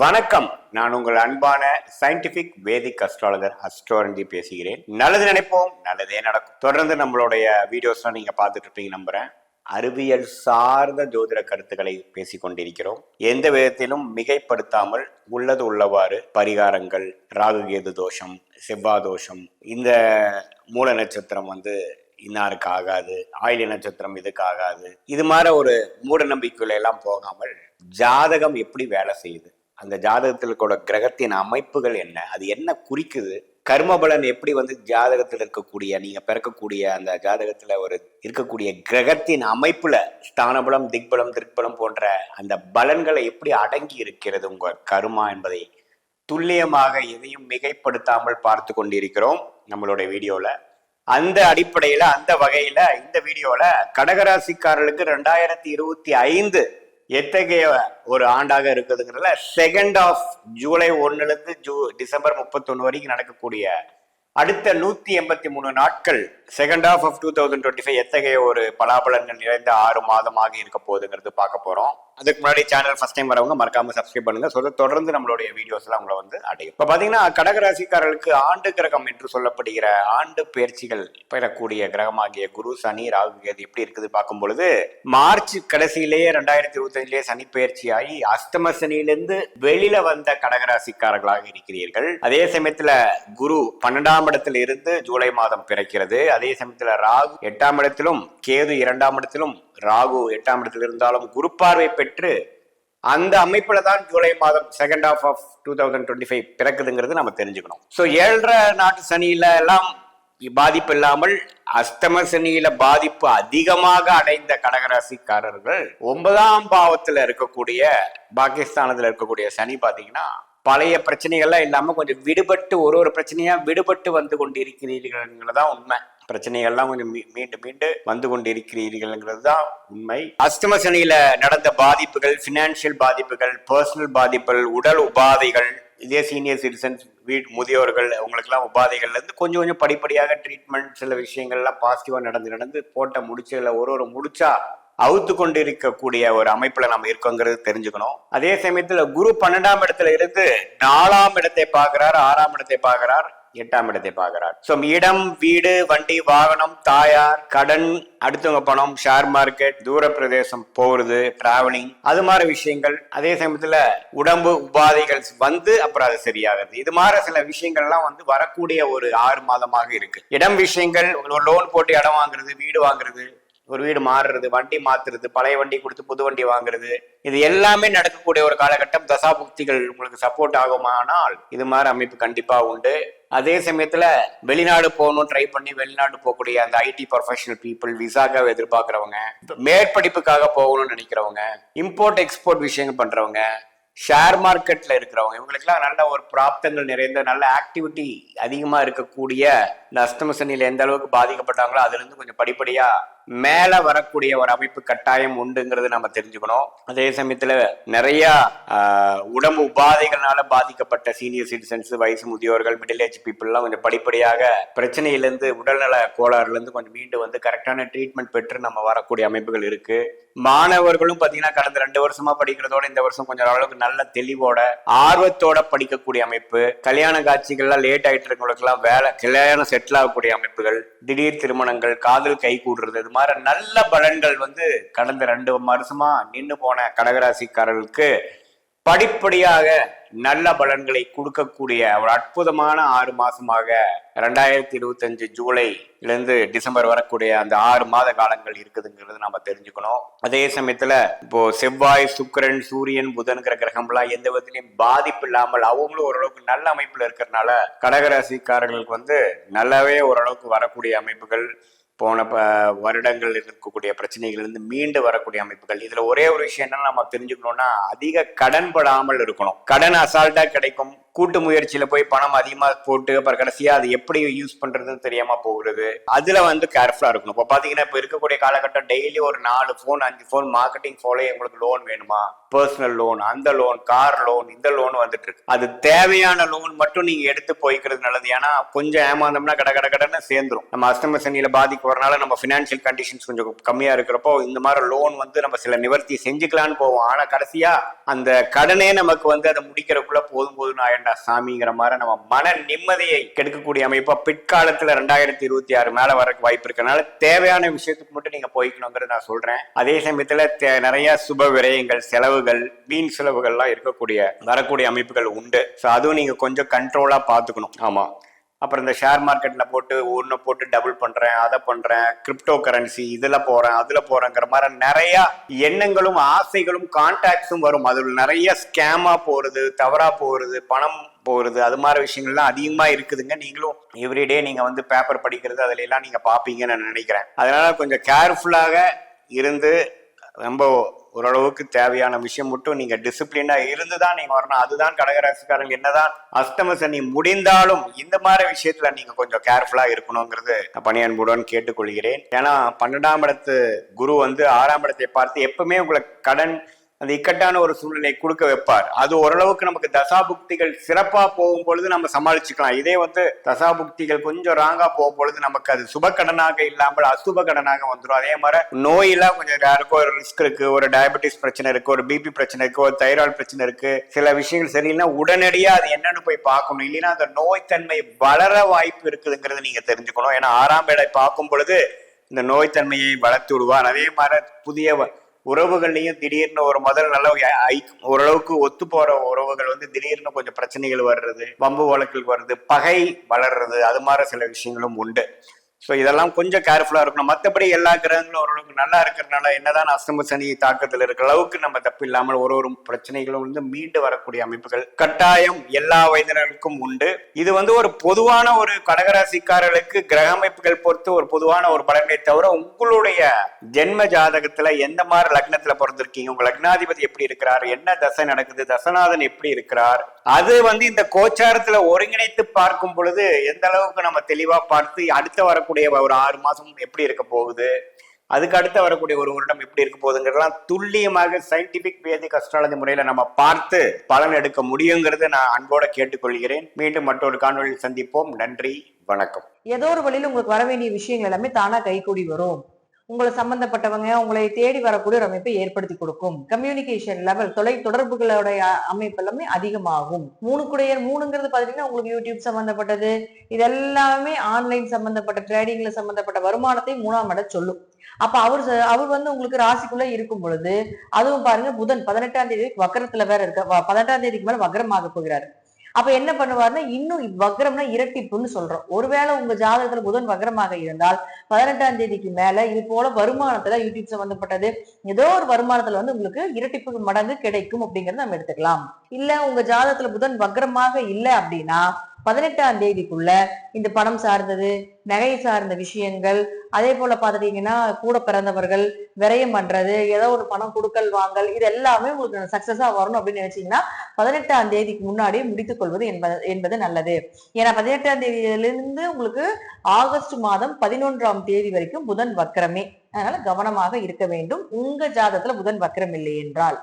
வணக்கம். நான் உங்கள் அன்பான சயின்டிபிக் வேதிக் அஸ்ட்ராலஜர் அஸ்ட்ரோரஞ்சி பேசுகிறேன். நல்லது நினைப்போம் நல்லதே நடக்கும். தொடர்ந்து நம்மளுடைய வீடியோஸ்லாம் நீங்க பார்த்துட்டு இருப்பீங்க நம்புறேன். அறிவியல் சார்ந்த ஜோதிட கருத்துக்களை பேசிக் கொண்டிருக்கிறோம். எந்த விதத்திலும் மிகைப்படுத்தாமல் உள்ளது உள்ளவாறு பரிகாரங்கள் ராகுகேது தோஷம் செவ்வாய் தோஷம் இந்த மூல நட்சத்திரம் வந்து இன்னாருக்கு ஆகாது ஆயில நட்சத்திரம் இதுக்கு ஆகாது. இது மாதிரி ஒரு மூட நம்பிக்கையில எல்லாம் போகாமல் ஜாதகம் எப்படி வேலை செய்யுது? அந்த ஜாதகத்தில் கூட கிரகத்தின் அமைப்புகள் என்ன? அது என்ன குறிக்குது? கர்மபலன் எப்படி வந்து ஜாதகத்தில் இருக்கக்கூடிய நீங்க பிறக்கக்கூடிய அந்த ஜாதகத்துல ஒரு இருக்கக்கூடிய கிரகத்தின் அமைப்புல ஸ்தானபலம் திக்பலம் திருப்பலம் போன்ற அந்த பலன்களை எப்படி அடங்கி இருக்கிறது உங்க கருமா என்பதை துல்லியமாக எதையும் மிகைப்படுத்தாமல் பார்த்து கொண்டிருக்கிறோம் நம்மளுடைய வீடியோல. அந்த அடிப்படையில அந்த வகையில இந்த வீடியோல கடகராசிக்காரர்களுக்கு ரெண்டாயிரத்தி இருபத்தி ஐந்து எத்தகைய ஒரு ஆண்டாக இருக்குதுங்கிறதுல செகண்ட் ஆஃப் ஜூலை ஒன்னுலேருந்து ஜூ டிசம்பர் முப்பத்தொன்று வரைக்கும் நடக்கக்கூடிய அடுத்த நூற்றி எண்பத்தி மூணு நாட்கள் second of of two thousand twenty five எத்தகைய ஒரு பலாபலன்கள் நிறைந்த ஆறு மாதமாக இருக்க போகுதுங்கிறது பார்க்க போகிறோம் அதுக்கு முன்னாடி சேனல் ஃபர்ஸ்ட் டைம் வரவங்க மறக்காம சப்ஸ்கிரைப் பண்ணுங்க. ஸோ தொடர்ந்து நம்மளுடைய வீடியோஸ்லாம் உங்களை வந்து அடையும். இப்போ பாத்தீங்கன்னா கடகராசிக்காரர்களுக்கு ஆண்டு கிரகம் என்று சொல்லப்படுகிற ஆண்டு பயிற்சிகள் பெறக்கூடிய கிரகமாகிய குரு சனி ராகு கேது எப்படி இருக்குது பார்க்கும் பொழுது மார்ச் கடைசியிலேயே ரெண்டாயிரத்தி இருபத்தஞ்சிலேயே சனி பயிற்சியாகி அஸ்தம சனியிலிருந்து வெளியில வந்த கடகராசிக்காரர்களாக இருக்கிறீர்கள். அதே சமயத்துல குரு பன்னெண்டாம் இடத்துல இருந்து ஜூலை மாதம் பிறக்கிறது. அதே சமயத்துல ராகு எட்டாம் இடத்திலும் கேது இரண்டாம் இடத்திலும் ராகு எட்டாம் இடத்தில் இருந்தாலும் குரு பார்வை பெற்று அந்த அமைப்புல தான் ஜூலை மாதம் second of of two thousand twenty five பிறக்குதுங்கிறது நம்ம தெரிஞ்சுக்கணும். ஸோ ஏழரை நாட்டு சனியில எல்லாம் பாதிப்பு இல்லாமல் அஸ்தம சனியில பாதிப்பு அதிகமாக அடைந்த கடகராசிக்காரர்கள் ஒன்பதாம் பாவத்துல இருக்கக்கூடிய பாகிஸ்தானத்துல இருக்கக்கூடிய சனி பாத்தீங்கன்னா பழைய பிரச்சனைகள்லாம் இல்லாம கொஞ்சம் விடுபட்டு ஒரு ஒரு பிரச்சனையா விடுபட்டு வந்து கொண்டிருக்கிறீர்கள்ங்கிறதான் உண்மை. பிரச்சனைகள்லாம் கொஞ்சம் மீ- மீண்டும் வந்து கொண்டிருக்கிறீர்கள்ங்கிறது தான் உண்மை. அஷ்டம சனியில நடந்த பாதிப்புகள் பினான்சியல் பாதிப்புகள் பர்சனல் பாதிப்புகள் உடல் உபாதைகள் இதே சீனியர் சிட்டிசன்ஸ் வீட் முதியோர்கள் அவங்களுக்குலாம் உபாதைகள்ல இருந்து கொஞ்சம் கொஞ்சம் படிப்படியாக ட்ரீட்மெண்ட் சில விஷயங்கள்லாம் பாசிட்டிவா நடந்து நடந்து போட்ட முடிச்சுகளை ஒரு ஒரு முடிச்சா அவுத்து கொண்டிருக்கக்கூடிய ஒரு அமைப்புல நம்ம இருக்கோங்கிறது தெரிஞ்சுக்கணும். அதே சமயத்துல குரு பன்னெண்டாம் இடத்துல இருந்து நாலாம் இடத்தை பார்க்கிறார் ஆறாம் இடத்தை பார்க்கிறார் எட்டாம் இடத்தை பார்க்கிறார். சோ இடம் வீடு வண்டி வாகனம் தாயார் கடன் அடுத்தவங்க பணம் ஷேர் மார்க்கெட் தூர பிரதேசம் போறது டிராவலிங் அது மாதிரி விஷயங்கள். அதே சமயத்துல உடம்பு உபாதைகள் வந்து அப்புறம் அது சரியாகுது இது மாதிரி சில விஷயங்கள்லாம் வந்து வரக்கூடிய ஒரு ஆறு மாதமாக இருக்கு. இடம் விஷயங்கள் ஒரு லோன் போட்டு இடம் வாங்குறது வீடு வாங்குறது ஒரு வீடு மாறுறது வண்டி மாத்துறது பழைய வண்டி கொடுத்து புது வண்டி வாங்குறது இது எல்லாமே நடக்கக்கூடிய ஒரு காலகட்டம். தசாபுக்திகள் உங்களுக்கு சப்போர்ட் ஆகுமானால் இது மாதிரி அமைப்பு கண்டிப்பா உண்டு. அதே சமயத்துல வெளிநாடு போகணும் ட்ரை பண்ணி வெளிநாடு போகக்கூடிய அந்த ஐடி ப்ரொஃபஷனல் பீப்புள் விசாக்காக எதிர்பார்க்கறவங்க மேற்படிப்புக்காக போகணும்னு நினைக்கிறவங்க இம்போர்ட் எக்ஸ்போர்ட் விஷயங்கள் பண்றவங்க ஷேர் மார்க்கெட்ல இருக்கிறவங்க இவங்களுக்கெல்லாம் நல்ல ஒரு பிராப்தங்கள் நிறைந்த நல்ல ஆக்டிவிட்டி அதிகமா இருக்கக்கூடிய இந்த அஸ்தம சனியில் எந்த அளவுக்கு பாதிக்கப்பட்டாங்களோ அதுல இருந்து கொஞ்சம் படிப்படியாக மேலே வரக்கூடிய ஒரு அமைப்பு கட்டாயம் உண்டுங்கிறது நம்ம தெரிஞ்சுக்கணும். அதே சமயத்துல நிறைய உடம்பு உபாதைகள்னால பாதிக்கப்பட்ட சீனியர் சிட்டிசன்ஸ் வயசு முதியோர்கள் மிடில் ஏஜ் பீப்புளெலாம் கொஞ்சம் படிப்படியாக பிரச்சனையிலேருந்து உடல்நல கோளாறுல இருந்து கொஞ்சம் மீண்டு வந்து கரெக்டான ட்ரீட்மெண்ட் பெற்று நம்ம வரக்கூடிய அமைப்புகள் இருக்கு. மாணவர்களும் பாத்தீங்கன்னா கடந்த ரெண்டு வருஷமா படிக்கிறதோட இந்த வருஷம் கொஞ்சம் அளவுக்கு நல்ல தெளிவோட ஆர்வத்தோட படிக்கக்கூடிய அமைப்பு. கல்யாண காட்சிகள்லாம் லேட் ஆயிட்டு இருக்கவங்களுக்குலாம் வேலை கல்யாணம் செட்டில் ஆகக்கூடிய அமைப்புகள் திடீர் திருமணங்கள் காதல் கை கூடுறது இது மாதிரி நல்ல பலன்கள் வந்து கடந்த ரெண்டு வருஷமா நின்னு போன கடகராசிக்காரர்களுக்கு படிப்படியாக நல்ல பலன்களை கொடுக்கக்கூடிய ஒரு அற்புதமான ஆறு மாசமாக ரெண்டாயிரத்தி இருபத்தஞ்சு ஜூலைல இருந்து டிசம்பர் வரக்கூடிய அந்த ஆறு மாத காலங்கள் இருக்குதுங்கிறது நம்ம தெரிஞ்சுக்கணும். அதே சமயத்துல இப்போ செவ்வாய் சுக்கிரன் சூரியன் புதன்கிற கிரகம்லாம் எந்த விதத்திலையும் பாதிப்பு இல்லாமல் அவங்களும் ஓரளவுக்கு நல்ல அமைப்புல இருக்கிறதுனால கடகராசிக்காரர்களுக்கு வந்து நல்லாவே ஓரளவுக்கு வரக்கூடிய அமைப்புகள் போன ப வருடங்கள் இருக்கக்கூடிய பிரச்சனைகள் இருந்து மீண்டு வரக்கூடிய அமைப்புகள். இதுல ஒரே ஒரு விஷயம் என்னன்னு நம்ம தெரிஞ்சுக்கணும்னா அதிக கடன் படாமல் இருக்கணும். கடன் அசால்ட்டா கிடைக்கும். கூட்டு முயற்சியில போய் பணம் அதிகமா போட்டு அப்புறம் கடைசியா அது எப்படி யூஸ் பண்றதுன்னு தெரியாம போகிறது. அதுல வந்து கேர்ஃபுல்லா இருக்கணும். இப்போ பாத்தீங்கன்னா இப்ப இருக்கக்கூடிய காலகட்டம் டெய்லி ஒரு நாலு ஃபோன் அஞ்சு ஃபோன் மார்க்கெட்டிங் போல உங்களுக்கு லோன் வேணுமா? பர்சனல் லோன் அந்த லோன் கார் லோன் இந்த லோன் வந்துட்டு இருக்கு. அது தேவையான லோன் மட்டும் நீங்க எடுத்து போய்க்கிறது நல்லது. ஏன்னா கொஞ்சம் ஏமாந்தோம்னா கட கட கடன்னு சேர்ந்துரும். நம்ம அஸ்தம சனியில பாதிக்கு வரனால நம்ம ஃபினான்ஷியல் கண்டிஷன்ஸ் கொஞ்சம் கம்மியா இருக்கிறப்போ இந்த மாதிரி லோன் வந்து நம்ம சில நிவர்த்தி செஞ்சுக்கலாம்னு போவோம். ஆனா கடைசியா அந்த கடனே நமக்கு வந்து அதை முடிக்கிறக்குள்ள போதும் போதும் ஆயிண்டா சாமிங்கிற மாதிரி நம்ம மன நிம்மதியை கெடுக்கக்கூடிய அமைப்பா பிற்காலத்துல ரெண்டாயிரத்தி இருபத்தி ஆறு மேல வரக்கு வாய்ப்பு இருக்கனால தேவையான விஷயத்துக்கு மட்டும் நீங்க போய்க்கணுங்கிறது நான் சொல்றேன். அதே சமயத்துல நிறைய சுப விரயங்கள் செலவுகள் வீண் செலவுகள்லாம் இருக்கக்கூடிய வரக்கூடிய அமைப்புகள் உண்டு. ஸோ அதுவும் நீங்க கொஞ்சம் கண்ட்ரோலா பாத்துக்கணும் ஆமா. அப்புறம் இந்த ஷேர் மார்க்கெட்டில் போட்டு ஒன்று போட்டு டபுள் பண்ணுறேன் அதை பண்ணுறேன் கிரிப்டோ கரன்சி இதில் போகிறேன் அதில் போகிறேங்கிற மாதிரி நிறையா எண்ணங்களும் ஆசைகளும் கான்டாக்ட்ஸும் வரும். அதில் நிறைய ஸ்கேமாக போகிறது தவறாக போகிறது பணம் போகிறது அது மாதிரி விஷயங்கள்லாம் அதிகமாக இருக்குதுங்க. நீங்களும் எவ்ரிடே நீங்கள் வந்து பேப்பர் படிக்கிறது அதில் எல்லாம் நீங்கள் பார்ப்பீங்கன்னு நான் நினைக்கிறேன். அதனால் கொஞ்சம் கேர்ஃபுல்லாக இருந்து ரொம்ப ஓரளவுக்கு தேவையான விஷயம் மட்டும் நீங்க டிசிப்ளினா இருந்து தான் நீங்க வரணும். அதுதான் கடகராசிக்காரங்க என்னதான் அஷ்டம சனி முடிந்தாலும் இந்த மாதிரி விஷயத்துல நீங்க கொஞ்சம் கேர்ஃபுல்லா இருக்கணுங்கிறது நான் பணியன்புடன் கேட்டுக்கொள்கிறேன். ஏன்னா பன்னெண்டாம் இடத்து குரு வந்து ஆறாம் இடத்தை பார்த்து எப்பவுமே உங்களை கடன் அந்த இக்கட்டான ஒரு சூழ்நிலை கொடுக்க வைப்பார். அது ஓரளவுக்கு நமக்கு தசாபுக்திகள் சிறப்பா போகும் பொழுது நம்ம சமாளிச்சுக்கலாம். இதே வந்து தசாபுக்திகள் கொஞ்சம் ராங்கா போகும் பொழுது நமக்கு அது சுப கடனாக இல்லாமல் அசுப கடனாக வந்துடும் அதே மாதிரி நோயெல்லாம் கொஞ்சம் யாருக்கும் ஒரு ரிஸ்க் இருக்கு ஒரு டயபெட்டிஸ் பிரச்சனை இருக்கு ஒரு பிபி பிரச்சனை இருக்கு ஒரு தைராய்டு பிரச்சனை இருக்கு சில விஷயங்கள் சரியில்லைன்னா உடனடியா அது என்னன்னு போய் பார்க்கணும். இல்லைன்னா அந்த நோய்த்தன்மை வளர வாய்ப்பு இருக்குதுங்கிறத நீங்க தெரிஞ்சுக்கணும். ஏன்னா ஆறாம் இடம் பார்க்கும் பொழுது இந்த நோய்த்தன்மையை வளர்த்து விடுவார். அதே மாதிரி புதிய வ- உறவுகள்லையும் திடீர்னு ஒரு முதல் நல்ல ஐ- ஓரளவுக்கு ஒத்து போற உறவுகள் வந்து திடீர்னு கொஞ்சம் பிரச்சனைகள் வர்றது வம்பு வழக்குகள் வருது பகை வளர்றது அது மாதிரி சில விஷயங்களும் உண்டு. ஸோ இதெல்லாம் கொஞ்சம் கேர்ஃபுல்லாக இருக்கணும். மற்றபடி எல்லா கிரகங்களும் ஓரளவுக்கு நல்லா இருக்கிறதுனால என்னதான் அஸ்தம சனி தாக்கத்தில் இருக்கிற அளவுக்கு நம்ம தப்பு இல்லாமல் ஒரு ஒரு பிரச்சனைகளும் வந்து மீண்டு வரக்கூடிய அமைப்புகள். கட்டாயம் எல்லா வயதினருக்கும் உண்டு. இது வந்து ஒரு பொதுவான ஒரு கடகராசிக்காரர்களுக்கு கிரக அமைப்புகள் பொறுத்து ஒரு பொதுவான ஒரு பலனை தவிர உங்களுடைய ஜென்ம ஜாதகத்தில் எந்த மாதிரி லக்னத்தில் பிறந்திருக்கீங்க? உங்கள் லக்னாதிபதி எப்படி இருக்கிறார்? என்ன தசை நடக்குது? தசநாதன் எப்படி இருக்கிறார்? அது வந்து இந்த கோச்சாரத்தில் ஒருங்கிணைத்து பார்க்கும் பொழுது எந்த அளவுக்கு நம்ம தெளிவாக பார்த்து அடுத்த வரக்கூடிய ஒரு ஆறு மாசம் எப்படி இருக்க போகுது? அதுக்கு அடுத்து வரக்கூடிய ஒரு வருடம் எப்படி இருக்க போகுதுங்கிறதெல்லாம் துல்லியமாக சயின்டிபிக் வேதிக் அஸ்ட்ராலஜி முறையில நம்ம பார்த்து பலன் எடுக்க முடியுங்கிறது நான் அன்போட கேட்டுக்கொள்கிறேன். மீண்டும் மற்றொரு காணொலியில் சந்திப்போம். நன்றி வணக்கம். ஏதோ ஒரு வழியில உங்களுக்கு வர வேண்டிய விஷயங்கள் எல்லாமே தானா கைகூடி வரும். உங்களை சம்பந்தப்பட்டவங்க உங்களை தேடி வரக்கூடிய ஒரு அமைப்பை ஏற்படுத்தி கொடுக்கும். கம்யூனிகேஷன் லெவல் தொலை தொடர்புகளுடைய அமைப்பு எல்லாமே அதிகமாகும். மூணு குடையர் மூணுங்கிறது பாத்தீங்கன்னா உங்களுக்கு யூடியூப் சம்பந்தப்பட்டது. இது எல்லாமே ஆன்லைன் சம்பந்தப்பட்ட ட்ரேடிங்ல சம்பந்தப்பட்ட வருமானத்தை மூணாம் இடம் சொல்லும். அப்ப அவர் அவர் வந்து உங்களுக்கு ராசிக்குள்ள இருக்கும் பொழுது அதுவும் பாருங்க புதன் பதினெட்டாம் தேதி வக்கரத்துல வேற இருக்க பதினெட்டாம் தேதிக்கு மேல வக்ரமாக போகிறாரு. அப்ப என்ன பண்ணுவாருன்னா இன்னும் வக்ரம்னா இரட்டிப்புன்னு சொல்றோம். ஒருவேளை உங்க ஜாதகத்துல புதன் வக்ரமாக இருந்தால் பதினெட்டாம் தேதிக்கு மேல இது போல வருமானத்துல யூடியூப் சம்பந்தப்பட்டது ஏதோ ஒரு வருமானத்துல வந்து உங்களுக்கு இரட்டிப்பு மடங்கு கிடைக்கும் அப்படிங்கறத நம்ம எடுத்துக்கலாம். இல்ல உங்க ஜாதகத்துல புதன் வக்ரமாக இல்ல அப்படின்னா பதினெட்டாம் தேதிக்குள்ள இந்த பணம் சார்ந்தது நகை சார்ந்த விஷயங்கள் அதே போல பாத்துட்டீங்கன்னா கூட பிறந்தவர்கள் விரயம் பண்றது ஏதோ ஒரு பணம் கொடுக்கல் வாங்கல் இது எல்லாமே உங்களுக்கு சக்சஸா வரணும் அப்படின்னு நினைச்சீங்கன்னா பதினெட்டாம் தேதிக்கு முன்னாடியே முடித்துக் கொள்வது என்பது என்பது நல்லது. ஏன்னா பதினெட்டாம் தேதியிலிருந்து உங்களுக்கு ஆகஸ்ட் மாதம் பதினொன்றாம் தேதி வரைக்கும் புதன் வக்கரமே. அதனால கவனமாக இருக்க வேண்டும். உங்க ஜாதகத்துல புதன் வக்கரம் இல்லை என்றால்.